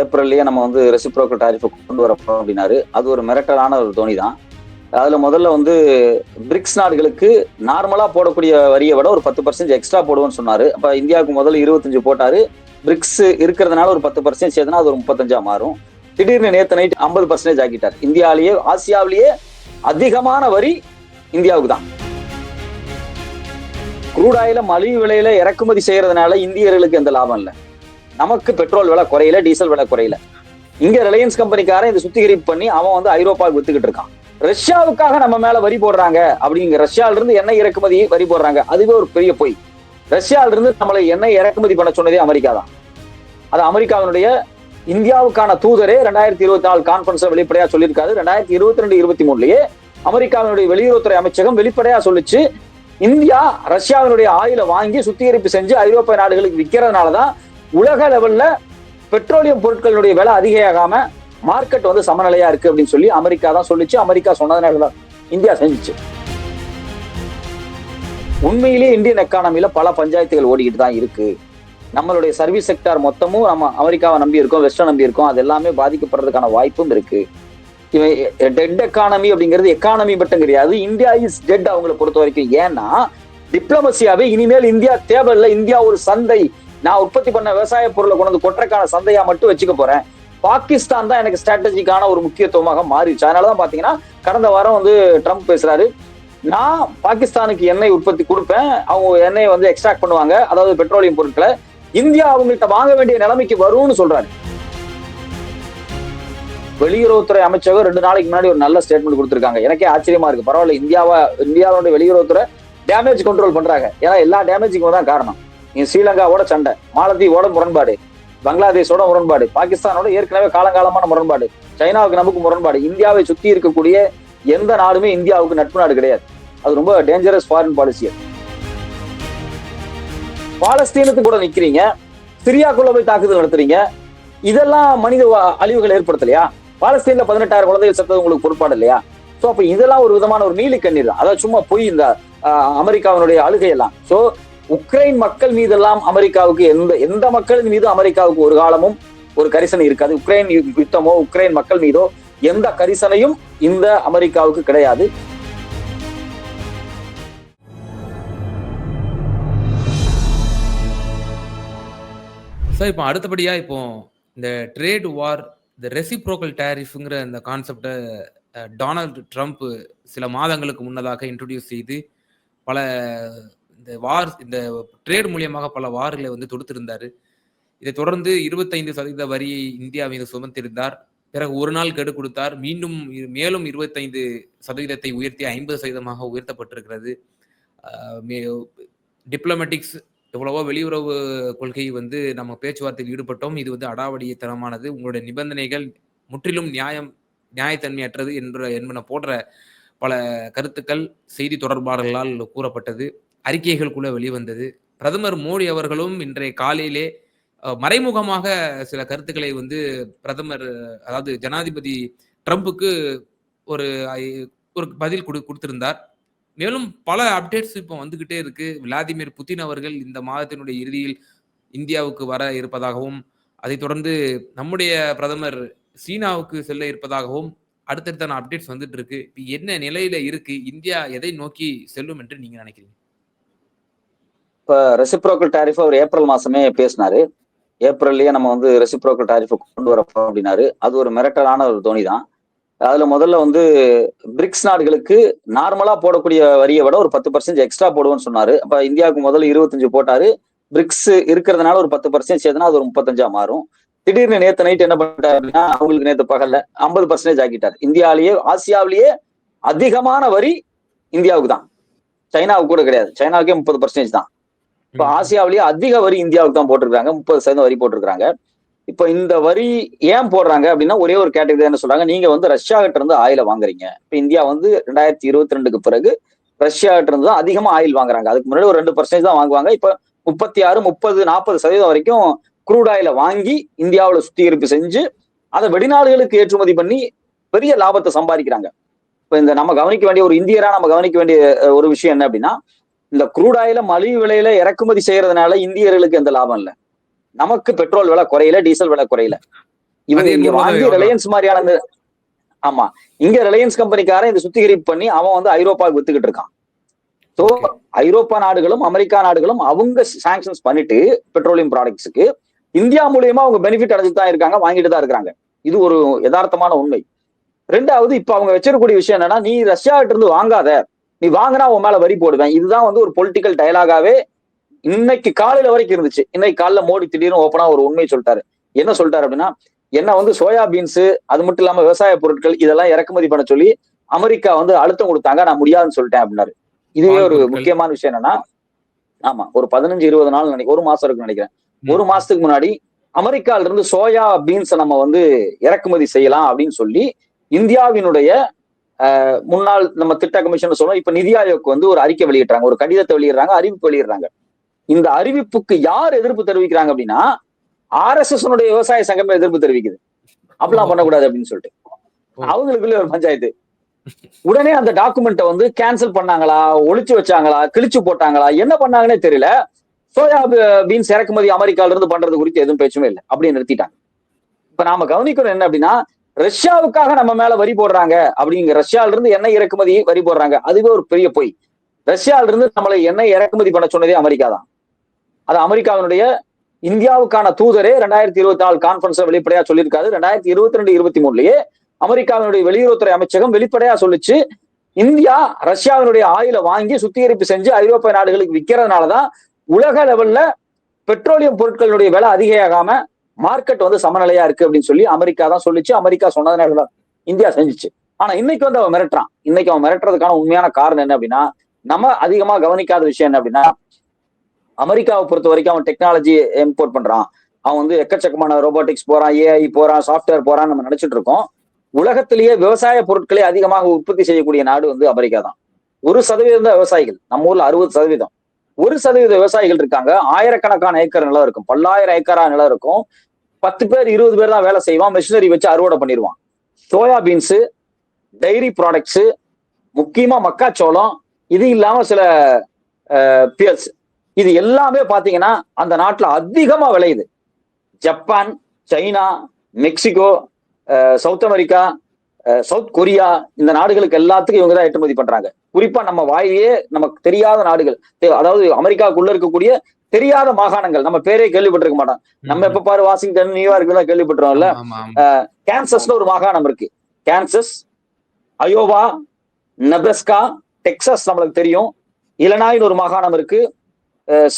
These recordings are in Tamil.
ஏப்ரல்லையே நம்ம வந்து ரெசிப்ரோக்கல் டாரிஃபை கொண்டு வரப்போம் அப்படின்னாரு. அது ஒரு மிரட்டலான ஒரு தோணி தான். அதில் முதல்ல வந்து பிரிக்ஸ் நாடுகளுக்கு நார்மலாக போடக்கூடிய வரியை விட ஒரு பத்து பர்சன்ட் எக்ஸ்ட்ரா போடுவோம்னு சொன்னார். அப்போ இந்தியாவுக்கு முதல்ல இருபத்தஞ்சு போட்டார். பிரிக்ஸ் இருக்கிறதுனால ஒரு பத்து பர்சன்ட் சேர்த்துனா அது ஒரு முப்பத்தஞ்சா மாறும். திடீர்னு நேற்று நைட் ஐம்பது பர்சன்டேஜ் ஆக்கிட்டார். இந்தியாவிலேயே ஆசியாவிலேயே அதிகமான வரி இந்தியாவுக்கு தான். குரூட் ஆயில மலிவு விலையில இறக்குமதி செய்யறதுனால இந்தியர்களுக்கு எந்த லாபம் இல்லை. நமக்கு பெட்ரோல் விலை குறையில டீசல் விலை குறையல. இங்க ரிலையன்ஸ் கம்பெனிக்காரன் இதை சுத்திகரிப்பு பண்ணி அவன் வந்து ஐரோப்பாவுக்கு வித்துக்கிட்டு இருக்கான். ரஷ்யாவுக்காக நம்ம மேல வரி போடுறாங்க அப்படிங்க ரஷ்யால இருந்து எண்ணெய் இறக்குமதி வரி போடுறாங்க. அதுவே ஒரு பெரிய பொய். ரஷ்யால இருந்து நம்மளை எண்ணெய் இறக்குமதி பண்ண சொன்னதே அமெரிக்கா தான். அது அமெரிக்காவினுடைய இந்தியாவுக்கான தூதரே ரெண்டாயிரத்தி இருபத்தி நாலு கான்பரன்ஸ்ல வெளிப்படையா சொல்லியிருக்காரு. ரெண்டாயிரத்தி இருபத்தி ரெண்டு இருபத்தி மூணுலயே அமெரிக்காவினுடைய வெளியுறவுத்துறை அமைச்சகம் வெளிப்படையா சொல்லிச்சு இந்தியா ரஷ்யாவினுடைய ஆயில வாங்கி சுத்திகரிப்பு செஞ்சு ஐரோப்பிய நாடுகளுக்கு விற்கிறதுனாலதான் உலக லெவல்ல பெட்ரோலியம் பொருட்களுடைய விலை அதிகமாகாம மார்க்கெட் வந்து சமநிலையா இருக்கு அப்படின்னு சொல்லி அமெரிக்கா தான் சொல்லிச்சு. அமெரிக்கா சொன்னதுனால இந்தியா செஞ்சுச்சு. உண்மையிலேயே இந்தியன் எக்கானமில பல பஞ்சாயத்துகள் ஓடிக்கிட்டு தான் இருக்கு. நம்மளுடைய சர்வீஸ் செக்டார் மொத்தமும் நம்ம அமெரிக்காவை நம்பி இருக்கோம் வெஸ்டர்ன் நம்பி இருக்கோம். அது எல்லாமே பாதிக்கப்படுறதுக்கான வாய்ப்பும் இருக்கு. இவன் டெட் எக்கானமி அப்படிங்கிறது எக்கானமி மட்டும் கிடையாது. இந்தியா இஸ் டெட் அவங்களை பொறுத்த வரைக்கும் ஏன்னா டிப்ளமசியாவே இனிமேல் இந்தியா தேவையில்லை. இந்தியா ஒரு சந்தை நான் உற்பத்தி பண்ண விவசாய பொருளை கொண்டு வந்து கொட்டுறக்கான சந்தையா மட்டும் வச்சுக்க போறேன். பாகிஸ்தான் தான் எனக்கு ஸ்ட்ராட்டஜிக்கான ஒரு முக்கியத்துவமாக மாறிடுச்சு. அதனாலதான் பாத்தீங்கன்னா கடந்த வாரம் வந்து ட்ரம்ப் பேசுறாரு. நான் பாகிஸ்தானுக்கு எண்ணெய் உற்பத்தி கொடுப்பேன். அவங்க எண்ணெயை வந்து எக்ஸ்ட்ராக்ட் பண்ணுவாங்க. அதாவது பெட்ரோலியம் பொருட்களை இந்தியா அவங்கள்ட்ட வாங்க வேண்டிய நிலைமைக்கு வரும்னு சொல்றாரு. வெளியுறவுத்துறை அமைச்சகம் ரெண்டு நாளைக்கு முன்னாடி ஒரு நல்ல ஸ்டேட்மெண்ட் கொடுத்திருக்காங்க. எனக்கே ஆச்சரியமா இருக்கு. பரவாயில்ல இந்தியாவா இந்தியாவோட வெளியுறவுத்துறை டேமேஜ் கண்ட்ரோல் பண்றாங்க. ஏன்னா எல்லா டேமேஜுக்கும் தான் காரணம். நீங்க ஸ்ரீலங்காவோட சண்டை. மாலத்தீவோட முரண்பாடு. பங்களாதேஷோட முரண்பாடு. பாகிஸ்தானோட ஏற்கனவே காலங்காலமான முரண்பாடு. சைனாவுக்கு நமக்கு முரண்பாடு. இந்தியாவை சுத்தி இருக்கக்கூடிய எந்த நாடுமே இந்தியாவுக்கு நட்பு நாடு கிடையாது. அது ரொம்ப டேஞ்சரஸ் ஃபாரின் பாலிசி பாலஸ்தீனத்துக்கு கூட நிக்கிறீங்க. சிரியாக்குள்ள போய் தாக்குதல் நடத்துறீங்க. இதெல்லாம் மனித அழிவுகள் ஏற்படுத்தலையா? பாலஸ்தீன்ல பதினெட்டாயிரம் குழந்தைகள் செத்தது உங்களுக்கு பொறுப்பாடு இல்லையா? சோ அப்ப இதெல்லாம் ஒரு விதமான ஒரு நீலி கண்ணீர் தான். அதாவது சும்மா போய் இந்த ஆஹ், அமெரிக்காவினுடைய அழுகையெல்லாம். சோ உக்ரைன் மக்கள் மீதெல்லாம் அமெரிக்காவுக்கு எந்த எந்த மக்களின் மீதும் அமெரிக்காவுக்கு ஒரு காலமும் ஒரு கரிசனை இருக்காது. உக்ரைன் யு- யுத்தமோ உக்ரைன் மக்கள் மீதோ எந்த கரிசனையும் இந்த அமெரிக்காவுக்கு கிடையாது. சார் இப்போ அடுத்தபடியா இப்போ இந்த ட்ரேட் வார் இந்த ரெசிப்ரோக்கல் டேரிஃப்ங்கிற இந்த கான்செப்டை டொனால்டு ட்ரம்ப் சில மாதங்களுக்கு முன்னதாக இன்ட்ரடியூஸ் செய்து பல இந்த வார் இந்த ட்ரேட் மூலியமாக பல வார்களை வந்து தொடுத்திருந்தாரு. இதை தொடர்ந்து இருபத்தைந்து சதவீத வரியை இந்தியா மீது சுமத்திருந்தார். பிறகு ஒரு நாள் கெடு கொடுத்தார். மீண்டும் மேலும் இருபத்தைந்து சதவீதத்தை உயர்த்தி ஐம்பது சதவீதமாக உயர்த்தப்பட்டிருக்கிறது. டிப்ளமேட்டிக்ஸ் எவ்வளவோ வெளியுறவு கொள்கை வந்து நம்ம பேச்சுவார்த்தையில் ஈடுபட்டோம். இது வந்து அடாவடித்தனமானது. உங்களுடைய நிபந்தனைகள் முற்றிலும் நியாயம் நியாயத்தன்மையற்றது என்ற என்பன போன்ற பல கருத்துக்கள் செய்தி தொடர்பாளர்களால் கூறப்பட்டது. அறிக்கைகள் கூட வெளிவந்தது. பிரதமர் மோடி அவர்களும் இன்றைய காலையிலே மறைமுகமாக சில கருத்துக்களை வந்து பிரதமர் அதாவது ஜனாதிபதி ட்ரம்புக்கு ஒரு ஒரு பதில் கொடு கொடுத்திருந்தார். மேலும் பல அப்டேட்ஸ் இப்போ வந்துகிட்டே இருக்கு. விளாதிமிர் புதின் அவர்கள் இந்த மாதத்தினுடைய இறுதியில் இந்தியாவுக்கு வர இருப்பதாகவும் அதைத் தொடர்ந்து நம்முடைய பிரதமர் சீனாவுக்கு செல்ல இருப்பதாகவும் அடுத்தடுத்தான அப்டேட்ஸ் வந்துட்டு இருக்கு. என்ன நிலையில இருக்கு? இந்தியா எதை நோக்கி செல்லும் என்று நீங்க நினைக்கிறீங்க? இப்போ ரெசிப்ரோக்கல் டாரிஃப் அவர் ஏப்ரல் மாசமே பேசினாரு. ஏப்ரல்லையே நம்ம வந்து ரெசிப்ரோக்கல் டாரிஃபை கொண்டு வரப்போம் அப்படின்னாரு. அது ஒரு மிரட்டலான ஒரு தோணி தான் அதுல முதல்ல வந்து பிரிக்ஸ் நாடுகளுக்கு நார்மலா போடக்கூடிய வரியை விட ஒரு பத்து பர்சன்ட் எக்ஸ்ட்ரா போடுவோம்னு சொன்னாரு. அப்ப இந்தியாவுக்கு முதல்ல இருபத்தஞ்சு போட்டாரு. பிரிக்ஸ் இருக்கிறதுனால ஒரு பத்து பர்சன்ட் சேர்த்துனா அது ஒரு முப்பத்தஞ்சா மாறும். திடீர்னு நேத்து நைட் என்ன பண்ணிட்டாரு அப்படின்னா அவங்களுக்கு நேத்து பகல்ல ஐம்பது பர்சன்டேஜ் ஆக்கிட்டார். இந்தியாவிலேயே ஆசியாவிலேயே அதிகமான வரி இந்தியாவுக்கு தான். சைனாவுக்கு கூட கிடையாது. சைனாவுக்கே முப்பது பர்சன்டேஜ் தான். இப்ப ஆசியாவிலேயே அதிக வரி இந்தியாவுக்கு தான் போட்டிருக்காங்க. முப்பது சதவீதம் வரி போட்டிருக்காங்க இப்ப இந்த வரி ஏன் போடுறாங்க அப்படின்னா ஒரே ஒரு கேட்டகரி என்ன சொல்றாங்க? நீங்க வந்து ரஷ்யா கிட்ட இருந்து ஆயில வாங்குறீங்க. இப்ப இந்தியா வந்து ரெண்டாயிரத்தி இருபத்தி ரெண்டுக்கு பிறகு ரஷ்யா கிட்ட இருந்து தான் அதிகமா ஆயில் வாங்குறாங்க. அதுக்கு முன்னாடி ஒரு ரெண்டு பர்சன்டேஜ் தான் வாங்குவாங்க. இப்ப முப்பத்தி ஆறு முப்பது நாற்பது சதவீதம் வரைக்கும் குரூட் ஆயில வாங்கி இந்தியாவுல சுத்திகரிப்பு செஞ்சு அதை வெளிநாடுகளுக்கு ஏற்றுமதி பண்ணி பெரிய லாபத்தை சம்பாதிக்கிறாங்க. இப்ப இந்த நம்ம கவனிக்க வேண்டிய ஒரு இந்தியரா நம்ம கவனிக்க வேண்டிய ஒரு விஷயம் என்ன அப்படின்னா இந்த குரூட் ஆயில மலிவு விலையில இறக்குமதி செய்யறதுனால இந்தியர்களுக்கு எந்த லாபம் இல்லை. நமக்கு பெட்ரோல் விலை குறையல டீசல் விலை குறையல. இவங்க இங்க வாங்கி. ரிலையன்ஸ் மாதிரியான ஆமா. இங்க ரிலையன்ஸ் கம்பெனிக்காரன் இந்த சுத்திகரிப்பு பண்ணி அவன் வந்து ஐரோப்பாவுக்கு வித்துக்கிட்டு இருக்கான். So Okay. ஐரோப்பா நாடுகளும் அமெரிக்கா நாடுகளும் அவங்க சாங்ஷன்ஸ் பண்ணிட்டு பெட்ரோலியம் ப்ராடக்ட்ஸுக்கு இந்தியா மூலியமா அவங்க பெனிஃபிட் அடைஞ்சிட்டு தான் இருக்காங்க வாங்கிட்டு தான் இருக்காங்க இது ஒரு யதார்த்தமான உண்மை. ரெண்டாவது இப்ப அவங்க வச்சிருக்கக்கூடிய விஷயம் என்னன்னா நீ ரஷ்யா கிட்ட இருந்து வாங்காத. நீ வாங்கினா உன் மேல வரி போடுவேன். இதுதான் வந்து ஒரு பொலிட்டிக்கல் டயலாகாவே இன்னைக்கு காலையில வரைக்கும் இருந்துச்சு. இன்னைக்கு காலைல மோடி திடீர்னு ஓப்பனா ஒரு உண்மை சொல்லிட்டாரு. என்ன சொல்லிட்டாரு அப்படின்னா என்ன வந்து சோயா பீன்ஸ் அது மட்டும் இல்லாம விவசாய பொருட்கள் இதெல்லாம் இறக்குமதி பண்ண சொல்லி அமெரிக்கா வந்து அழுத்தம் கொடுத்தாங்க. நான் முடியாதுன்னு சொல்லிட்டேன் அப்படின்னாரு. இதுவே ஒரு. முக்கியமான விஷயம் என்னன்னா ஆமா ஒரு பதினஞ்சு இருபது நாள் நினைக்கிறேன் ஒரு மாசம் இருக்குன்னு நினைக்கிறேன். ஒரு மாசத்துக்கு முன்னாடி அமெரிக்கால இருந்து சோயா பீன்ஸ் நம்ம வந்து இறக்குமதி செய்யலாம் அப்படின்னு சொல்லி இந்தியாவினுடைய முன்னாள் நம்ம திட்ட கமிஷன் சொல்றோம். இப்ப நிதி ஆயோக் வந்து ஒரு அறிக்கை வெளியிடுறாங்க. ஒரு கடிதத்தை வெளியிடுறாங்க அறிவிப்பு வெளியிடுறாங்க. இந்த அறிவிப்புக்கு யார் எதிர்ப்பு தெரிவிக்கிறாங்க அப்படின்னா ஆர்எஸ்எஸ் விவசாய சங்கமே எதிர்ப்பு தெரிவிக்குது. அப்படிலாம் பண்ணக்கூடாது அப்படின்னு சொல்லிட்டு. அவங்களுக்குள்ள ஒரு பஞ்சாயத்து. உடனே அந்த டாக்குமெண்ட்டை வந்து கேன்சல் பண்ணாங்களா? ஒளிச்சு வச்சாங்களா? கிழிச்சு போட்டாங்களா? என்ன பண்ணாங்கன்னே தெரியல. சோயா பீன்ஸ் இறக்குமதி அமெரிக்கால இருந்து பண்றது குறித்து எதுவும் பேச்சுமே இல்லை. அப்படியே நிறுத்திட்டாங்க. இப்ப நாம கவனிக்கணும் என்ன அப்படின்னா ரஷ்யாவுக்காக நம்ம மேல வரி போடுறாங்க அப்படிங்க ரஷ்யால இருந்து எண்ணெய் இறக்குமதி வரி போடுறாங்க. அதுவே ஒரு பெரிய பொய். ரஷ்யால இருந்து நம்மளை எண்ணெய் இறக்குமதி பண்ண சொன்னதே அமெரிக்கா தான். அது அமெரிக்காவினுடைய இந்தியாவுக்கான தூதரே ரெண்டாயிரத்தி இருபத்தி நாலு கான்பரன்ஸ்ல வெளிப்படையா சொல்லியிருக்காரு. ரெண்டாயிரத்தி இருபத்தி ரெண்டு இருபத்தி மூணுலயே அமெரிக்காவினுடைய வெளியுறவுத்துறை அமைச்சகம் வெளிப்படையா சொல்லிச்சு. இந்தியா ரஷ்யாவினுடைய ஆயில வாங்கி சுத்திகரிப்பு செஞ்சு ஐரோப்பிய நாடுகளுக்கு விற்கிறதுனாலதான் உலக லெவல்ல பெட்ரோலியம் பொருட்களுடைய விலை அதிகமாகாம மார்க்கெட் வந்து சமநிலையா இருக்கு அப்படின்னு சொல்லி அமெரிக்கா தான் சொல்லிச்சு. அமெரிக்கா சொன்னதுனாலதான் இந்தியா செஞ்சுச்சு. ஆனா இன்னைக்கு வந்து அவன் மிரட்டுறான். இன்னைக்கு அவன் மிரட்டுறதுக்கான உண்மையான காரணம் என்ன அப்படின்னா நம்ம அதிகமா கவனிக்காத விஷயம் என்ன அப்படின்னா அமெரிக்காவை பொறுத்த வரைக்கும் அவன் டெக்னாலஜி இம்போர்ட் பண்றான். அவன் வந்து எக்கச்சக்கமான ரோபோட்டிக்ஸ் போறான் ஏஐ போறான் சாஃப்ட்வேர் போறான்னு நம்ம நினைச்சிட்டு இருக்கோம். உலகத்திலேயே விவசாய பொருட்களை அதிகமாக உற்பத்தி செய்யக்கூடிய நாடு வந்து அமெரிக்கா தான். ஒரு சதவீதம் தான் விவசாயிகள். நம்ம ஊர்ல அறுபது சதவீதம். ஒரு சதவீத விவசாயிகள் இருக்காங்க. ஆயிரக்கணக்கான ஏக்கர் நிலம் இருக்கும். பல்லாயிரம் ஏக்கரா நிலம் இருக்கும். பத்து பேர் இருபது பேர் தான் வேலை செய்வான். மிஷினரி வச்சு அறுவடை பண்ணிடுவான். சோயா பீன்ஸு டைரி ப்ராடக்ட்ஸ் முக்கியமா மக்காச்சோளம் இது இல்லாம சில பியர்ஸ் இது எல்லாமே பாத்தீங்கன்னா அந்த நாட்டுல அதிகமா விளையுது. Japan China Mexico South America South Korea இந்த நாடுகளுக்கு எல்லாத்துக்கும் இவங்க தான் ஏற்றுமதி பண்றாங்க. குறிப்பா நம்ம வாயிலேயே நமக்கு தெரியாத நாடுகள் அதாவது அமெரிக்காவுக்குள்ள இருக்கக்கூடிய தெரியாத மாகாணங்கள் நம்ம பேரே கேள்விப்பட்டிருக்க மாட்டோம். நம்ம எப்ப பாரு வாஷிங்டன் நியூயார்க் தான் ஆமா. கேன்சஸ்ல ஒரு மாகாணம் இருக்கு. கேன்சஸ் அயோவா நெப்ரஸ்கா டெக்சாஸ் நம்மளுக்கு தெரியும். இலனாய்னு ஒரு மாகாணம் இருக்கு.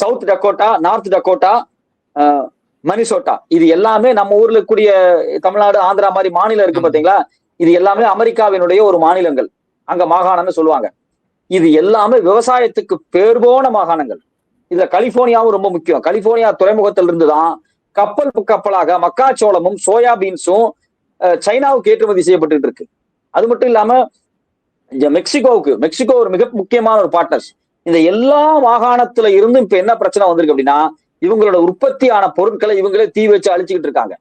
South Dakota north Dakota ah Minnesota இது எல்லாமே நம்ம ஊர்ல கூடிய தமிழ்நாடு ஆந்திரா மாதிரி மாநிலம் இருக்கு. பாத்தீங்களா? இது எல்லாமே அமெரிக்காவினுடைய ஒரு மாநிலங்கள். அங்க மாகாணம்னு சொல்லுவாங்க. இது எல்லாமே விவசாயத்துக்கு பேர் போன மாகாணங்கள். இதுல கலிபோர்னியாவும் ரொம்ப முக்கியம். கலிபோர்னியா துறைமுகத்தில் இருந்துதான் கப்பல் கப்பலாக மக்காச்சோளமும் சோயாபீன்ஸும் சைனாவுக்கு ஏற்றுமதி செய்யப்பட்டு இருக்கு அது மட்டும் இல்லாம இந்த மெக்சிகோவுக்கு மெக்சிகோ ஒரு மிக முக்கியமான ஒரு பார்ட்னர்ஸ் இந்த எல்லா மாகாணத்துல இருந்தும் இப்ப என்ன பிரச்சனை வந்திருக்கு அப்படின்னா இவங்களோட உற்பத்தியான பொருட்களை இவங்களே தீ வச்சு அழிச்சுக்கிட்டு இருக்காங்க.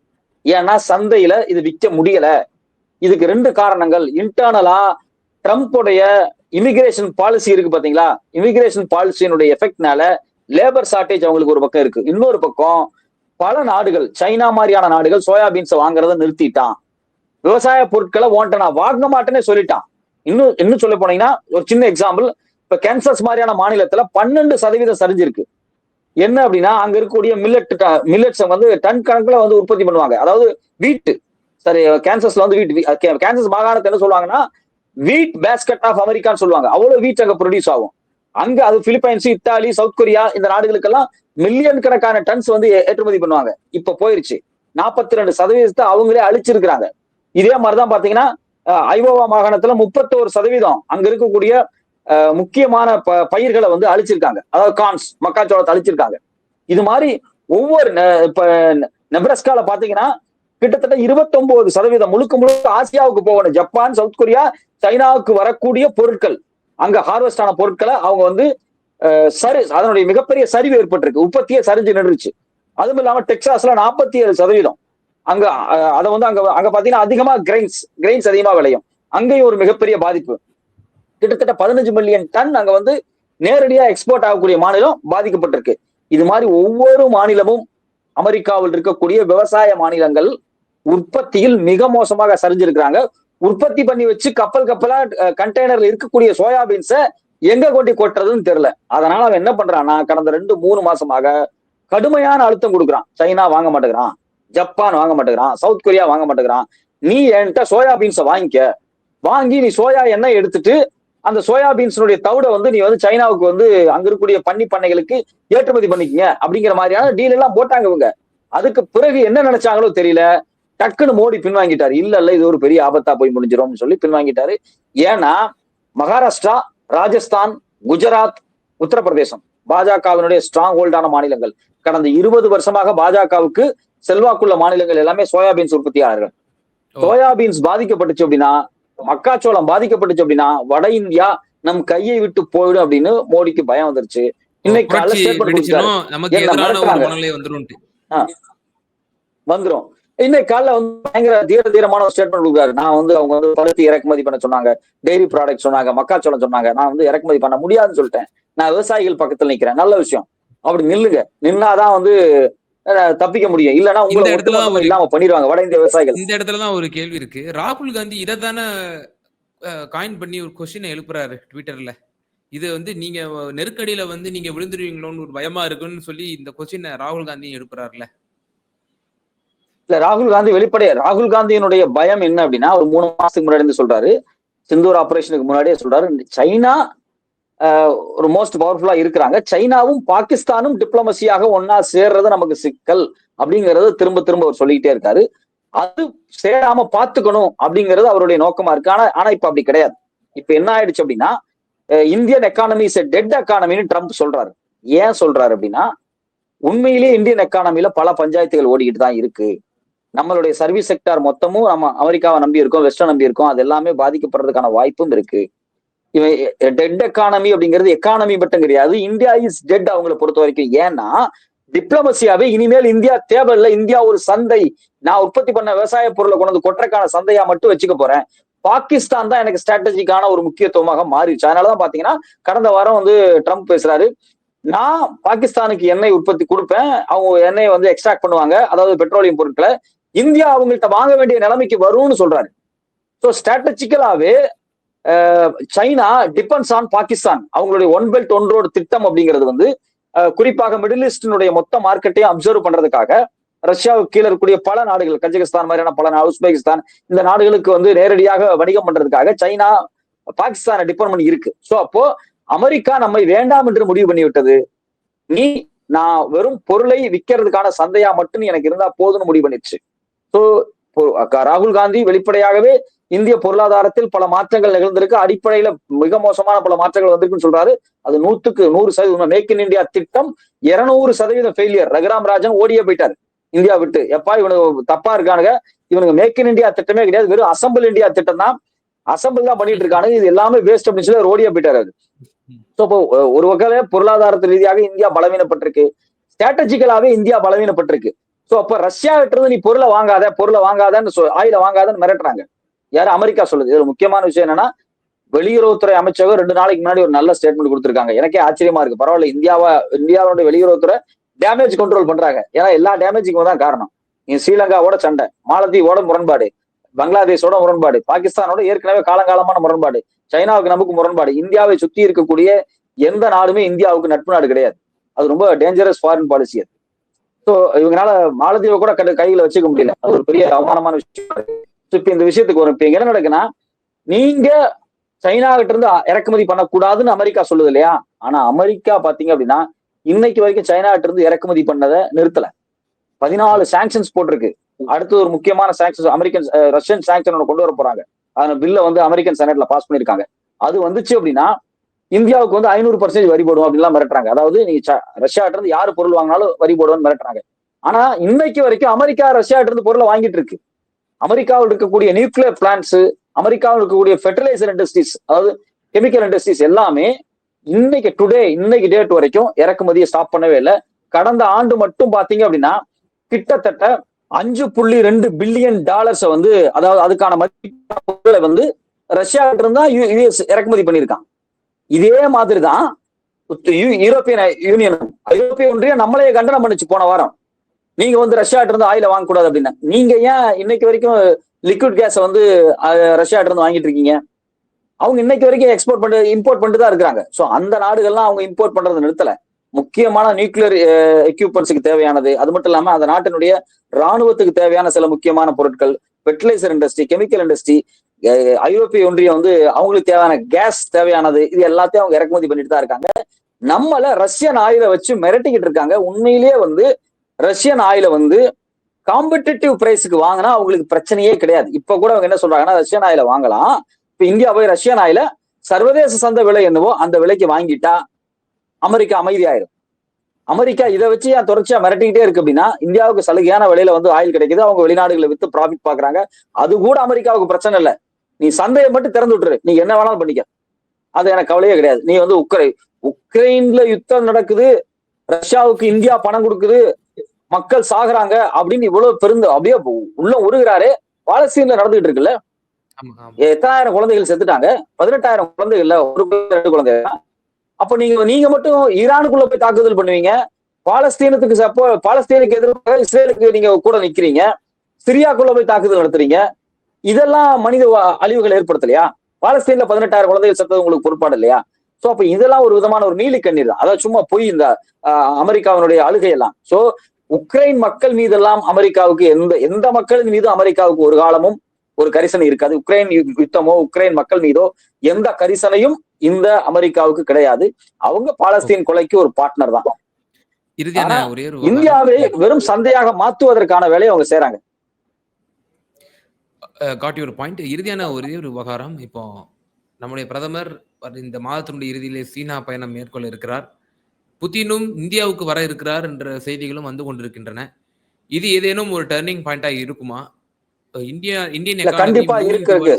ஏன்னா சந்தையில இது விற்க முடியல. இதுக்கு ரெண்டு காரணங்கள். இன்டர்னலா ட்ரம்ப்புடைய இமிகிரேஷன் பாலிசி இருக்கு பாத்தீங்களா? இமிகிரேஷன் பாலிசியினுடைய எஃபெக்ட்னால லேபர் ஷார்டேஜ் அவங்களுக்கு ஒரு பக்கம் இருக்கு. இன்னொரு பக்கம் பல நாடுகள் சைனா மாதிரியான நாடுகள் சோயாபீன்ஸை வாங்குறத நிறுத்திட்டான். விவசாய பொருட்களை ஓன்ட்ட நான் வாங்க மாட்டேன்னே சொல்லிட்டான். இன்னும் இன்னும் சொல்ல போனீங்கன்னா ஒரு சின்ன எக்ஸாம்பிள் இப்ப கேன்சஸ் மாதிரியான மாநிலத்துல பன்னெண்டு சதவீதம் சரிஞ்சிருக்கு. என்ன அப்படின்னா அங்க இருக்கக்கூடிய மில்லட் மில்லட்ஸ் வந்து டன் கணக்குல வந்து உற்பத்தி பண்ணுவாங்க. அதாவது வீட்டு சரி கேன்சஸ்ல வந்து வீட் கேன்சஸ் மாகாணத்தை என்ன சொல்லுவாங்கன்னா வீட் பேஸ்கெட் ஆஃப் அமெரிக்கான்னு சொல்லுவாங்க. அவ்வளவு வீட் அங்க ப்ரொடியூஸ் ஆகும். அங்க அது பிலிப்பைன்ஸ் இத்தாலி சவுத் கொரியா இந்த நாடுகளுக்கெல்லாம் மில்லியன் கணக்கான டன்ஸ் வந்து ஏ- ஏற்றுமதி பண்ணுவாங்க. இப்ப போயிருச்சு. நாற்பத்தி ரெண்டு சதவீதத்தை அவங்களே அழிச்சிருக்கிறாங்க. இதே மாதிரிதான் பாத்தீங்கன்னா ஐவோவா மாகாணத்துல முப்பத்தோரு சதவீதம் அங்க இருக்கக்கூடிய முக்கியமான ப- பயிர்களை வந்து அழிச்சிருக்காங்க. அதாவது கான்ஸ் மக்காச்சோளத்தை அழிச்சிருக்காங்க. இது மாதிரி ஒவ்வொரு இப்ப நெப்ரஸ்கால பாத்தீங்கன்னா கிட்டத்தட்ட 29% சதவீதம் முழுக்க முழுக்க ஆசியாவுக்கு போகணும். ஜப்பான் சவுத் கொரியா சைனாவுக்கு வரக்கூடிய பொருட்கள். அங்க ஹார்வெஸ்ட் ஆன பொருட்களை அவங்க வந்து சரி அதனுடைய மிகப்பெரிய சரிவு ஏற்பட்டிருக்கு. உற்பத்தியே சரிஞ்சு நின்றுச்சு. அதுவும் இல்லாம டெக்ஸாஸ்ல நாற்பத்தி ஏழு சதவீதம். அங்க அதை வந்து அங்க அங்க பாத்தீங்கன்னா அதிகமா கிரைன்ஸ் கிரைன்ஸ் அதிகமா விளையும். அங்கேயும் ஒரு மிகப்பெரிய பாதிப்பு. கிட்டத்தட்ட பதினஞ்சு மில்லியன் டன் அங்க வந்து நேரடியா எக்ஸ்போர்ட் ஆகக்கூடிய மாநிலம் பாதிக்கப்பட்டிருக்கு. இது மாதிரி ஒவ்வொரு மாநிலமும் அமெரிக்காவில் இருக்கக்கூடிய விவசாய மாநிலங்கள் உற்பத்தியில் மிக மோசமாக சரிஞ்சிருக்கிறாங்க. உற்பத்தி பண்ணி வச்சு கப்பல் கப்பலா கண்டெய்னர்ல இருக்கக்கூடிய சோயாபீன்ஸை எங்க கொண்டு கொட்டுறதுன்னு தெரியல. அதனால அவன் என்ன பண்றான்னா கடந்த ரெண்டு மூணு மாசமாக கடுமையான அழுத்தம் கொடுக்குறான். சைனா வாங்க மாட்டேங்கிறான். ஜப்பான் வாங்க மாட்டேங்கிறான். சவுத் கொரியா வாங்க மாட்டேங்கிறான். நீ என்கிட்ட சோயாபீன்ஸை வாங்கிக்க. வாங்கி நீ சோயா எண்ணெய் எடுத்துட்டு அந்த சோயாபீன்ஸினுடைய தவிட வந்து நீ வந்து சைனாவுக்கு வந்து அங்க இருக்கக்கூடிய பண்ணி பண்ணைகளுக்கு ஏற்றுமதி பண்ணிக்கங்க. அப்படிங்கிற மாதிரியான டீல் எல்லாம் போட்டாங்க இவங்க. அதுக்கு பிறகு என்ன நினைச்சாங்களோ தெரியல. டக்குன்னு மோடி பின்வாங்கிட்டாரு. இல்ல இல்ல இது ஒரு பெரிய ஆபத்தா போய் முடிஞ்சிரும்னு சொல்லி பின்வாங்கிட்டாரு. ஏன்னா மகாராஷ்டிரா ராஜஸ்தான் குஜராத் உத்தரப்பிரதேசம் பாஜகவினுடைய ஸ்ட்ராங் ஹோல்டான மாநிலங்கள். கடந்த இருபது வருஷமாக பாஜகவுக்கு செல்வாக்குள்ள மாநிலங்கள் எல்லாமே சோயாபீன்ஸ் உற்பத்தியாளர்கள். சோயாபீன்ஸ் பாதிக்கப்பட்டுச்சு அப்படின்னா மக்காச்சோளம் பாதிக்கப்பட்டுச்சு அப்படின்னா வட இந்தியா நம் கையை விட்டு போயிடும் அப்படின்னு மோடிக்கு பயம் வந்துருச்சு. இன்னைக்கு காலைல இன்னைக்கு காலைல வந்து பயங்கர தீர தீரமான ஒரு ஸ்டேட்மெண்ட் கொடுக்குறாரு. நான் வந்து அவங்க வந்து பருத்தி இறக்குமதி பண்ண சொன்னாங்க. டெய்ரி ப்ராடக்ட் சொன்னாங்க. மக்காச்சோளம் சொன்னாங்க. நான் வந்து இறக்குமதி பண்ண முடியாதுன்னு சொல்லிட்டேன். நான் விவசாயிகள் பக்கத்துல நிக்கிறேன். நல்ல விஷயம். அப்படி நில்லுங்க. நின்னாதான் வந்து தப்பிக்க முடியும். இல்லைன்னா இந்த இடத்துல இல்லாம பண்ணிடுவாங்க வட இந்திய விவசாயிகள். இந்த இடத்துல தான் ஒரு கேள்வி இருக்கு. ராகுல் காந்தி இதை தானே காயின் பண்ணி ஒரு கொஸ்டினை எழுப்புறாரு ட்விட்டர்ல. இது வந்து நீங்க நெருக்கடியில வந்து நீங்க விழுந்துருவீங்களோன்னு ஒரு பயமா இருக்குன்னு சொல்லி இந்த கொஸ்டினை ராகுல் காந்தி எழுப்புறாருல. இல்ல ராகுல் காந்தி வெளிப்படைய ராகுல் காந்தியினுடைய பயம் என்ன அப்படின்னா ஒரு மூணு மாசத்துக்கு முன்னாடி சொல்றாரு. சிந்தூர் ஆபரேஷனுக்கு முன்னாடியே சொல்றாரு. சைனா ஒரு மோஸ்ட் பவர்ஃபுல்லா இருக்கிறாங்க. சைனாவும் பாகிஸ்தானும் டிப்ளமசியாக ஒன்னா சேர்றது நமக்கு சிக்கல் அப்படிங்கறது திரும்ப திரும்ப அவர் சொல்லிக்கிட்டே இருக்காரு. அது சேராம பாத்துக்கணும் அப்படிங்கிறது அவருடைய நோக்கமா இருக்கு. ஆனா ஆனா இப்ப அப்படி கிடையாது. இப்ப என்ன ஆயிடுச்சு அப்படின்னா இந்தியன் எக்கானமி இஸ் டெட் எக்கானமின்னு ட்ரம்ப் சொல்றாரு. ஏன் சொல்றாரு அப்படின்னா உண்மையிலேயே இந்தியன் எக்கானமில பல பஞ்சாயத்துகள் ஓடிக்கிட்டு தான் இருக்கு. நம்மளுடைய சர்வீஸ் செக்டார் மொத்தமும் நம்ம அமெரிக்காவை நம்பி இருக்கோம் வெஸ்டர்ன் நம்பி இருக்கோம் அது எல்லாமே பாதிக்கப்படுறதுக்கான வாய்ப்பும் இருக்கு. இவன் டெட் எக்கானமி அப்படிங்கிறது எக்கானமி மட்டும் கிடையாது. இந்தியா இஸ் டெட் அவங்களை பொறுத்த வரைக்கும். ஏன்னா டிப்ளமசியாவே இனிமேல் இந்தியா தேவையில்லை. இந்தியா ஒரு சந்தை. நான் உற்பத்தி பண்ண விவசாய பொருளை கொண்டு வந்து கொட்டுறக்கான சந்தையா மட்டும் வச்சுக்க போறேன். பாகிஸ்தான் தான் எனக்கு ஸ்ட்ராட்டஜிக்கான ஒரு முக்கியத்துவமாக மாறிடுச்சு. அதனாலதான் பாத்தீங்கன்னா கடந்த வாரம் வந்து ட்ரம்ப் பேசுறாரு. நான் பாகிஸ்தானுக்கு எண்ணெய் உற்பத்தி கொடுப்பேன். அவங்க எண்ணெய் வந்து எக்ஸ்ட்ராக்ட் பண்ணுவாங்க. அதாவது பெட்ரோலியம் பொருட்களை இந்தியா அவங்கள்ட்ட வாங்க வேண்டிய நிலைமைக்கு வரும்னு சொல்றாரு. ஸோ ஸ்ட்ராட்டஜிக்கலாவே சைனா டிபெண்ட்ஸ் ஆன் பாகிஸ்தான். அவங்களுடைய ஒன் பெல்ட் ஒன் ரோடு திட்டம் அப்படிங்கிறது வந்து குறிப்பாக மிடில் ஈஸ்டினுடைய மொத்த மார்க்கெட்டையும் அப்சர்வ் பண்றதுக்காக ரஷ்யாவுக்கு கீழே இருக்கக்கூடிய பல நாடுகள் கஜகஸ்தான் மாதிரியான பல நாடு உஸ்பெகிஸ்தான் இந்த நாடுகளுக்கு வந்து நேரடியாக வணிகம் பண்றதுக்காக சைனா பாகிஸ்தானை டிபெண்ட் பண்ணி இருக்கு. ஸோ அப்போ அமெரிக்கா நம்மை வேண்டாம் என்று முடிவு பண்ணிவிட்டது. நீ நான் வெறும் பொருளை விற்கிறதுக்கான சந்தையா மட்டும் எனக்கு இருந்தா போதும்னு முடிவு பண்ணிடுச்சு. ஸோ ராகுல் காந்தி வெளிப்படையாகவே இந்திய பொருளாதாரத்தில் பல மாற்றங்கள் நிகழ்ந்திருக்கு. அடிப்படையில மிக மோசமான பல மாற்றங்கள் வந்திருக்குன்னு சொல்றாரு. அது நூத்துக்கு நூறு சதவீதம் மேக் இன் இந்தியா திட்டம் இருநூறு சதவீதம் ஃபெயிலியர் ரகுராம் ராஜன் ஓடியே போயிட்டாரு. இந்தியா விட்டு. எப்பா இவனுக்கு தப்பா இருக்கானுங்க. இவனுக்கு மேக் இன் இந்தியா திட்டமே கிடையாது. வெறும் அசம்பிள் இந்தியா திட்டம் தான். அசம்பிள் தான் பண்ணிட்டு இருக்கானுங்க இது எல்லாமே வேஸ்ட் அப்படின்னு சொல்லி அவர் ஓடியே போயிட்டாரு அது ஸோ இப்போ ஒரு வகையில பொருளாதாரத்து ரீதியாக இந்தியா பலவீனப்பட்டிருக்கு. ஸ்ட்ராட்டஜிக்கலாவே இந்தியா பலவீனப்பட்டிருக்கு. சோ அப்ப ரஷ்யாவிட்ட இருந்து நீ பொருளை வாங்காத பொருளை வாங்காதன்னு ஆயில வாங்காதன்னு மிரட்டுறாங்க. யாரு அமெரிக்கா சொல்லுது. இதுல முக்கியமான விஷயம் என்னன்னா வெளியுறவுத்துறை அமைச்சகம் ரெண்டு நாளைக்கு முன்னாடி ஒரு நல்ல ஸ்டேட்மெண்ட் கொடுத்திருக்காங்க. எனக்கே ஆச்சரியமா இருக்கு. பரவாயில்ல இந்தியாவா இந்தியாவோட வெளியுறவுத்துறை டேமேஜ் கண்ட்ரோல் பண்றாங்க. ஏன்னா எல்லா டேமேஜுக்கும் தான் காரணம். நீ ஸ்ரீலங்காவோட சண்டை மாலத்தீவோட முரண்பாடு பங்களாதேஷோட முரண்பாடு பாகிஸ்தானோட ஏற்கனவே காலங்காலமான முரண்பாடு சைனாவுக்கு நமக்கு முரண்பாடு இந்தியாவை சுத்தி இருக்கக்கூடிய எந்த நாடுமே இந்தியாவுக்கு நட்பு நாடு கிடையாது. அது ரொம்ப டேஞ்சரஸ் ஃபாரின் பாலிசி அது. ஸோ இவங்களால மாலத்தீவை கூட கட்டு- கையில வச்சுக்க முடியல. அது ஒரு பெரிய அவமானமான விஷயம். இப்ப இந்த விஷயத்துக்கு வரும். இப்ப இங்க என்ன நடக்குன்னா நீங்க சைனா கிட்ட இருந்து இறக்குமதி பண்ணக்கூடாதுன்னு அமெரிக்கா சொல்லுது இல்லையா? ஆனா அமெரிக்கா பாத்தீங்க அப்படின்னா இன்னைக்கு வரைக்கும் சைனா கிட்ட இருந்து இறக்குமதி பண்ணதை நிறுத்தல. பதினாலு சாங்ஷன்ஸ் போட்டிருக்கு. அடுத்து ஒரு முக்கியமான சாங்ஷன்ஸ் அமெரிக்கன் ரஷ்யன் சாங்ஷன் ஒன்று கொண்டு வர போறாங்க. அந்த பில்ல வந்து அமெரிக்கன் செனட்ல பாஸ் பண்ணிருக்காங்க அது வந்துச்சு அப்படின்னா இந்தியாவுக்கு வந்து ஐநூறு பர்சன்டேஜ் வரி போடும் அப்படின்லாம் மிரட்டுறாங்க. அதாவது நீங்க ரஷ்யாட்ட இருந்து யாரு பொருள் வாங்கினாலும் வரி போடுவோம்னு மிரட்டுறாங்க. ஆனா இன்னைக்கு வரைக்கும் அமெரிக்கா ரஷ்யாட்ட இருந்து பொருளை வாங்கிட்டு இருக்கு. அமெரிக்காவில் இருக்கக்கூடிய நியூக்ளியர் பிளான்ஸ் அமெரிக்காவில் இருக்கக்கூடிய ஃபெர்டிலைசர் இண்டஸ்ட்ரீஸ் அதாவது கெமிக்கல் இண்டஸ்ட்ரீஸ் எல்லாமே இன்னைக்கு டுடே இன்னைக்கு டேட் வரைக்கும் இறக்குமதியை ஸ்டாப் பண்ணவே இல்லை. கடந்த ஆண்டு மட்டும் பாத்தீங்க அப்படின்னா கிட்டத்தட்ட அஞ்சு புள்ளி ரெண்டு பில்லியன் டாலர்ஸை வந்து அதாவது அதுக்கான மதிப்பான வந்து ரஷ்யா இருந்தா யுஎஸ் இறக்குமதி பண்ணியிருக்கான். இதே மாதிரி தான் யூரோப்பியன் யூனியன் ஐரோப்பிய ஒன்றியம் நம்மளையே கண்டனம் பண்ணுச்சு போன வாரம். நீங்க வந்து ரஷ்யாட்ட இருந்து ஆயில வாங்கக்கூடாது அப்படின்னா. நீங்க ஏன் இன்னைக்கு வரைக்கும் லிக்விட் கேஸை வந்து ரஷ்யாட்ட இருந்து வாங்கிட்டு இருக்கீங்க? அவங்க இன்னைக்கு வரைக்கும் எக்ஸ்போர்ட் பண்ணி இம்போர்ட் பண்ணிட்டு தான் இருக்காங்க சோ அந்த நாடுகள்லாம் அவங்க இம்போர்ட் பண்றது நிறுத்தல. முக்கியமான நியூக்ளியர் எக்யூப்மெண்ட்ஸுக்கு தேவையானது. அது மட்டும் இல்லாம அந்த நாட்டினுடைய ராணுவத்துக்கு தேவையான சில முக்கியமான பொருட்கள் ஃபெர்டிலைசர் இண்டஸ்ட்ரி கெமிக்கல் இண்டஸ்ட்ரி ஐரோப்பிய ஒன்றியம் வந்து அவங்களுக்கு தேவையான கேஸ் தேவையானது இது எல்லாத்தையும் அவங்க இறக்குமதி பண்ணிட்டு தான் இருக்காங்க. நம்மள ரஷ்யன் ஆயில வச்சு மிரட்டிக்கிட்டு இருக்காங்க. உண்மையிலேயே வந்து ரஷ்யன் ஆயில வந்து காம்படிட்டிவ் பிரைஸுக்கு வாங்கினா அவங்களுக்கு பிரச்சனையே கிடையாது. இப்ப கூட அவங்க என்ன சொல்றாங்கன்னா ரஷ்யன் ஆயில வாங்கலாம். இப்ப இந்தியா போய் ரஷ்யன் ஆயில சர்வதேச சந்தை விலை என்னவோ அந்த விலைக்கு வாங்கிட்டா அமெரிக்கா அமைதியாயிரும். அமெரிக்கா இதை வச்சு ஏன் தொடர்ச்சியா மிரட்டிக்கிட்டே இருக்கு அப்படின்னா இந்தியாவுக்கு சலுகையான விலையில வந்து ஆயில் கிடைக்குது. அவங்க வெளிநாடுகளை வித்து ப்ராஃபிட் பாக்குறாங்க. அது கூட அமெரிக்காவுக்கு பிரச்சனை இல்லை. நீ சந்தையை மட்டும் திறந்து விட்டுரு. நீ என்ன வேணாலும் பண்ணிக்க. அது எனக்கு கவலையே கிடையாது. நீ வந்து உக்ரை உக்ரைன்ல யுத்தம் நடக்குது. ரஷ்யாவுக்கு இந்தியா பணம் கொடுக்குது. மக்கள் சாகுறாங்க. அப்படின்னு இவ்வளவு பெருந்து அப்படியே உள்ள உருகிறாரு. பாலஸ்தீன்ல நடந்துகிட்டு இருக்குல்ல? எத்தனாயிரம் குழந்தைகள் செத்துட்டாங்க. பதினெட்டாயிரம் குழந்தைகள்ல ஒரு குழந்தை, ரெண்டு குழந்தைகள் அப்ப நீங்க நீங்க மட்டும் ஈரானுக்குள்ள போய் தாக்குதல் பண்ணுவீங்க. பாலஸ்தீனத்துக்கு சப்போ பாலஸ்தீனுக்கு எதிராக இஸ்ரேலுக்கு நீங்க கூட நிக்கிறீங்க. சிரியாக்குள்ள போய் தாக்குதல் நடத்துறீங்க. இதெல்லாம் மனித அழிவுகள் ஏற்படுத்தலையா? பாலஸ்தீன்ல பதினெட்டாயிரம் குழந்தைகள் செத்தது உங்களுக்கு பொறுப்பாடு இல்லையா? சோ அப்ப இதெல்லாம் ஒரு விதமான ஒரு நீலி கண்ணீர் தான். அதாவது சும்மா பொய் இந்த அமெரிக்காவினுடைய அழுகை எல்லாம் சோ உக்ரைன் மக்கள் மீதெல்லாம் அமெரிக்காவுக்கு எந்த எந்த மக்களின் மீது அமெரிக்காவுக்கு ஒரு காலமும் ஒரு கரிசனை இருக்காது. உக்ரைன் யுத்தமோ உக்ரைன் மக்கள் மீதோ எந்த கரிசனையும் இந்த அமெரிக்காவுக்கு கிடையாது. அவங்க பாலஸ்தீன் கொலைக்கு ஒரு பார்ட்னர் தான். இந்தியாவை வெறும் சந்தையாக மாத்துவதற்கான வேலையை அவங்க செய்றாங்க. காட் யுவர் பாயிண்ட் இறுதியான ஒரே ஒரு விவகாரம். இப்போ நம்முடைய பிரதமர் இந்த மாதத்தினுடைய இறுதியிலே சீனா பயணம் மேற்கொள்ள இருக்கிறார். புதினும் இந்தியாவுக்கு வர இருக்கிறார் என்ற செய்திகளும் வந்து கொண்டிருக்கின்றன. இது ஏதேனும் ஒரு டர்னிங் பாயிண்டா இருக்குமா? இந்தியா இந்தியன் கண்டிப்பா இருக்கு, இருக்கு.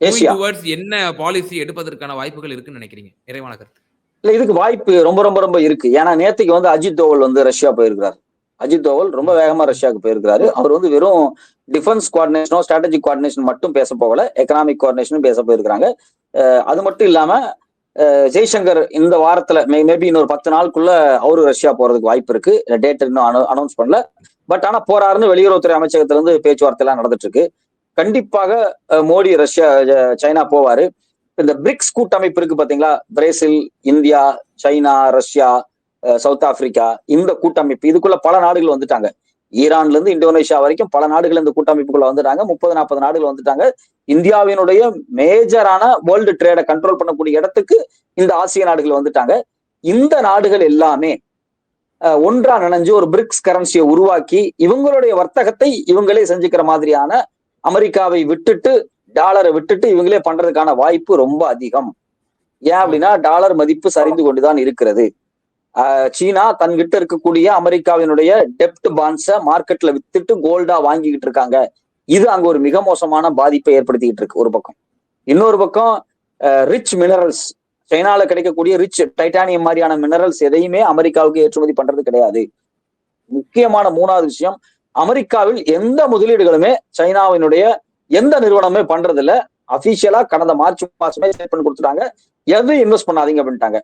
ஏசியா. டுவர்ட்ஸ் என்ன பாலிசி எடுப்பதற்கான வாய்ப்புகள் இருக்குன்னு நினைக்கிறீங்க? நிறைவான கருத்து. இல்ல இதுக்கு வாய்ப்பு ரொம்ப ரொம்ப ரொம்ப இருக்கு. ஏன்னா நேத்துக்கு வந்து அஜித் தோவல் வந்து ரஷ்யா போயிருக்கிறார். அஜித் தோவல் ரொம்ப வேகமா ரஷ்யாவுக்கு போயிருக்கிறாரு. அவர் வந்து வெறும் டிஃபென்ஸ் கோஆர்டினேஷனோ ஸ்ட்ராட்டஜிக் கோஆர்டினேஷன் மட்டும் பேச போகல. எக்கனாமிக் கோஆர்டினேஷனும் பேச போயிருக்கிறாங்க. அது மட்டும் இல்லாம ஜெய்சங்கர் இந்த வாரத்துல மே மேபி இன்னொரு பத்து நாளுக்குள்ள அவரு ரஷ்யா போறதுக்கு வாய்ப்பு இருக்கு. டேட் இன்னும் அனௌன்ஸ் பண்ணல. பட் ஆனா போறாருன்னு வெளியுறவுத்துறை அமைச்சகத்துல இருந்து பேச்சுவார்த்தை எல்லாம் நடந்துட்டு இருக்கு கண்டிப்பாக மோடி ரஷ்யா சைனா போவாரு. இந்த பிரிக்ஸ் கூட்டமைப்பு இருக்கு பாத்தீங்களா? Brazil India China Russia South Africa இந்த கூட்டமைப்பு. இதுக்குள்ள பல நாடுகள் வந்துட்டாங்க. ஈரான்ல இருந்து இந்தோனேஷியா வரைக்கும் பல நாடுகள் இந்த கூட்டமைப்புக்குள்ள வந்துட்டாங்க. முப்பது நாற்பது நாடுகள் வந்துட்டாங்க. இந்தியாவினுடைய மேஜரான வேர்ல்டு ட்ரேடை கண்ட்ரோல் பண்ணக்கூடிய இடத்துக்கு இந்த ஆசிய நாடுகள் வந்துட்டாங்க. இந்த நாடுகள் எல்லாமே ஒன்றா நினைஞ்சு ஒரு பிரிக்ஸ் கரன்சியை உருவாக்கி இவங்களுடைய வர்த்தகத்தை இவங்களே செஞ்சுக்கிற மாதிரியான அமெரிக்காவை விட்டுட்டு டாலரை விட்டுட்டு இவங்களே பண்றதுக்கான வாய்ப்பு ரொம்ப அதிகம். ஏன் அப்படின்னா டாலர் மதிப்பு சரிந்து கொண்டுதான் இருக்கிறது. சீனா தன்கிட்ட இருக்கக்கூடிய அமெரிக்காவினுடைய டெப்ட் பாண்ட்ஸ மார்க்கெட்ல வித்துட்டு கோல்டா வாங்கிக்கிட்டு இருக்காங்க. இது அங்க ஒரு மிக மோசமான பாதிப்பை ஏற்படுத்திக்கிட்டு இருக்கு ஒரு பக்கம். இன்னொரு பக்கம் ரிச் மினரல்ஸ் சைனால கிடைக்கக்கூடிய ரிச் டைட்டானியம் மாதிரியான மினரல்ஸ் எதையுமே அமெரிக்காவுக்கு ஏற்றுமதி பண்றது கிடையாது. முக்கியமான மூணாவது விஷயம் அமெரிக்காவில் எந்த முதலீடுகளுமே சைனாவினுடைய எந்த நிறுவனமே பண்றது இல்ல அபிஷியலா கடந்த மார்ச் மாசமே ஸ்டேட்மெண்ட் கொடுத்துட்டாங்க. எதுவும் இன்வெஸ்ட் பண்ணாதீங்க அப்படின்ட்டாங்க.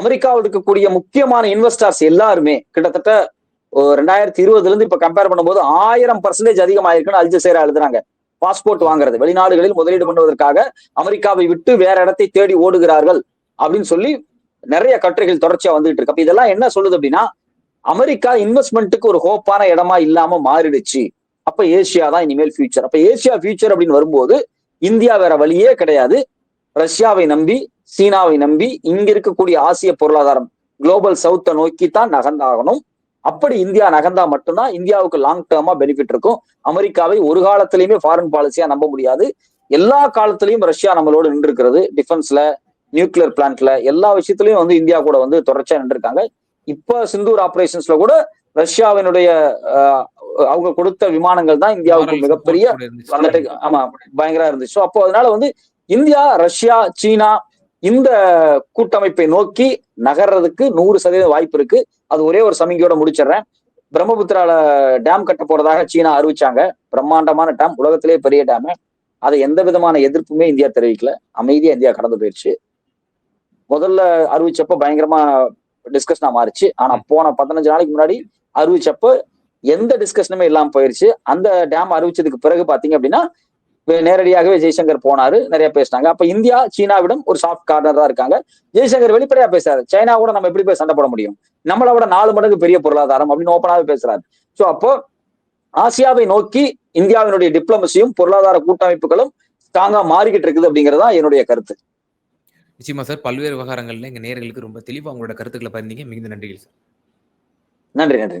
அமெரிக்காவில் இருக்கக்கூடிய முக்கியமான இன்வெஸ்டர்ஸ் எல்லாருமே கிட்டத்தட்ட ஒரு ரெண்டாயிரத்தி இருபதுல இருந்து இப்ப கம்பேர் பண்ணும்போது ஆயிரம் பர்சன்டேஜ் அதிகமாயிருக்குன்னு அல்ஜசேரா எழுதுறாங்க. பாஸ்போர்ட் வாங்குறது வெளிநாடுகளில் முதலீடு பண்ணுவதற்காக அமெரிக்காவை விட்டு வேற இடத்தை தேடி ஓடுகிறார்கள் அப்படின்னு சொல்லி நிறைய கட்டுரைகள் தொடர்ச்சியா வந்துகிட்டு இருக்கு. அப்ப இதெல்லாம் என்ன சொல்லுது அப்படின்னா அமெரிக்கா இன்வெஸ்ட்மெண்ட்டுக்கு ஒரு ஹோப்பான இடமா இல்லாம மாறிடுச்சு. அப்ப ஏசியா தான் இனிமேல் ஃபியூச்சர் அப்ப ஏசியா ஃபியூச்சர் அப்படின்னு வரும்போது இந்தியா வேற வழியே கிடையாது. ரஷ்யாவை நம்பி சீனாவை நம்பி இங்க இருக்கக்கூடிய ஆசிய பொருளாதாரம் குளோபல் சவுத்தை நோக்கி தான் நகர்ந்தாகணும். அப்படி இந்தியா நகர்ந்தா மட்டும்தான் இந்தியாவுக்கு லாங் டேர்மா பெனிஃபிட் இருக்கும். அமெரிக்காவை ஒரு காலத்திலயுமே ஃபாரின் பாலிசியா நம்ப முடியாது. எல்லா காலத்திலயும் ரஷ்யா நம்மளோட நின்று இருக்கிறது டிஃபென்ஸ்ல நியூக்ளியர் பிளான்ட்ல எல்லா விஷயத்திலயும் வந்து இந்தியா கூட வந்து தொடர்ச்சியா நின்றுருக்காங்க. இப்ப சிந்தூர் ஆபரேஷன்ஸ்ல கூட ரஷ்யாவினுடைய அவங்க கொடுத்த விமானங்கள் தான் இந்தியாவுக்கு மிகப்பெரிய ஆமா பயங்கரா இருந்துச்சு. அப்போ அதனால வந்து இந்தியா ரஷ்யா சீனா இந்த கூட்டமைப்பை நோக்கி நகர்றதுக்கு நூறு சதவீத வாய்ப்பு இருக்கு. அது ஒரே ஒரு சமிகையோட முடிச்சிடுறேன். பிரம்மபுத்திரால டேம் கட்ட போறதாக சீனா அறிவிச்சாங்க. பிரம்மாண்டமான டேம் உலகத்திலேயே பெரிய டேம் அதை எந்த விதமான எதிர்ப்புமே இந்தியா தெரிவிக்கல. அமைதியா இந்தியா கடந்து போயிடுச்சு முதல்ல அறிவிச்சப்ப பயங்கரமா டிஸ்கஷனா மாறிச்சு. ஆனா போன பதினஞ்சு நாளைக்கு முன்னாடி அறிவிச்சப்ப எந்த டிஸ்கஷனுமே இல்லாம போயிருச்சு. அந்த டேம் அறிவிச்சதுக்கு பிறகு பாத்தீங்க அப்படின்னா நேரடியாகவே ஜெய்சங்கர் போனாரு. நிறைய பேசினாங்க. அப்ப இந்தியா சீனாவிடம் ஒரு சாஃப்ட் கார்னர் தான் இருக்காங்க. ஜெய்சங்கர் வெளிப்படையா பேசுறாரு. சைனா கூட நம்ம எப்படி போய் சண்டை போட முடியும்? நம்மளை விட நாலு மடங்கு பெரிய பொருளாதாரம் அப்படின்னு ஓப்பனாவே பேசுறாரு. சோ அப்போ ஆசியாவை நோக்கி இந்தியாவினுடைய டிப்ளமசியும் பொருளாதார கூட்டமைப்புகளும் ஸ்ட்ராங்கா மாறிக்கிட்டு இருக்குது அப்படிங்கறதா என்னுடைய கருத்து. நிச்சயமா சார். பல்வேறு விவகாரங்கள்ல எங்க நேயர்களுக்கு ரொம்ப தெளிவா உங்களோட கருத்துக்களை பகிர்ந்தீங்க. மிகுந்த நன்றிகள் சார். நன்றி நன்றி.